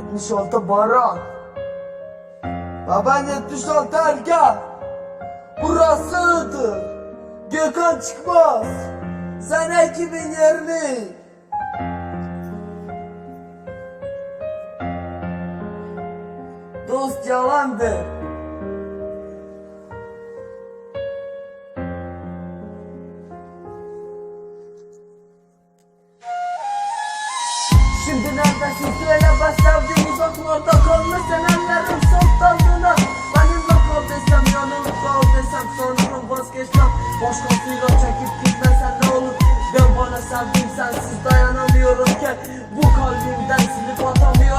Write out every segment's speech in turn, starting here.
76 Baran. Ya ben 76 erken. Burasıdır. Gökhan çıkmaz. Sene 2020. Dost yalandır. Şimdi neredesin söyle başlavdığını bakın orada kalmış senellerim çok tadına Benimle kal desem yanımda kal desem sonurum vazgeçmem Boş kafayla çekip gitmesen ne olur Dön bana sevdim sensiz dayanamıyorum ki. Bu kalbimden silip atamıyorum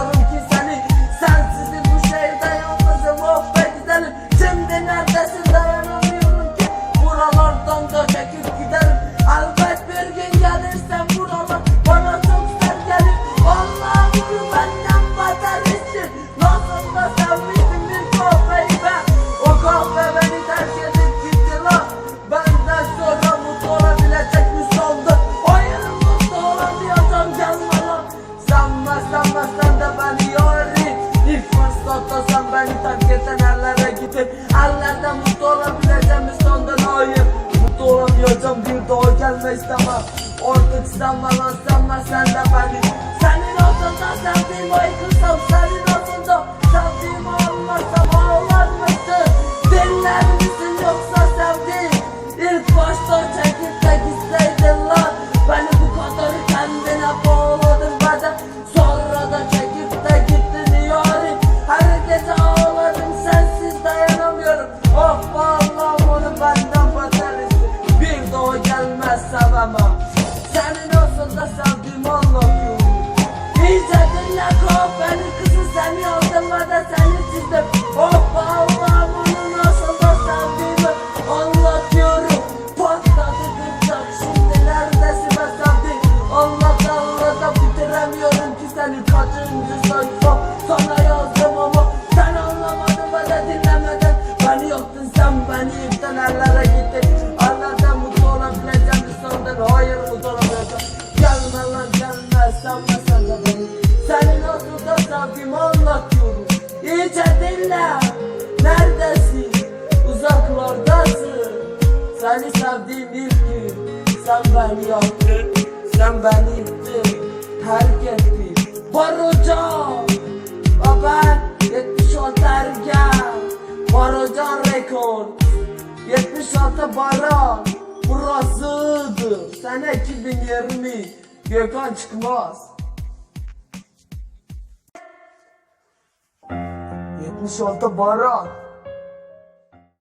Sanma sen de beni yari İlk fırsatta sen beni terk eden ellere gittin Ellerde mutlu olabileceğim mi sandın hayır Mutlu olamayacağım bir daha gelme istemem. Artık lan sanma sen de beni Senin altında sevdiğim aykırsam Senin Senin olsun da sevdiğimi anlatıyorum İyice dinle kahvenin kızı seni aldım ve de seni çizdim Oh vallahi bunu nasıl da sevdiğimi anlatıyorum Patladı gırtlak şimdi neredesin be sevdiğim Anlat anlat bitiremiyorum ki seni. Kaçıncı sayfa Sana yazdım ama sen anlamadın ve de dinlemedin. Beni yoktun sen beni yıktın ellere gittin sen de beni Seni nasıl da sevdiğimi anlatıyorum. İyice dinle. Neredesin? Uzaklardasın. Seni sevdiğim ilk gün. Sen beni yaktın Sen beni yıktın Terk ettin. Barocan Ve ben 76 ergen Barocan rekord 76 baran. Burasıdır. Sene 2020 Gökhan çıkmaz. 76 baran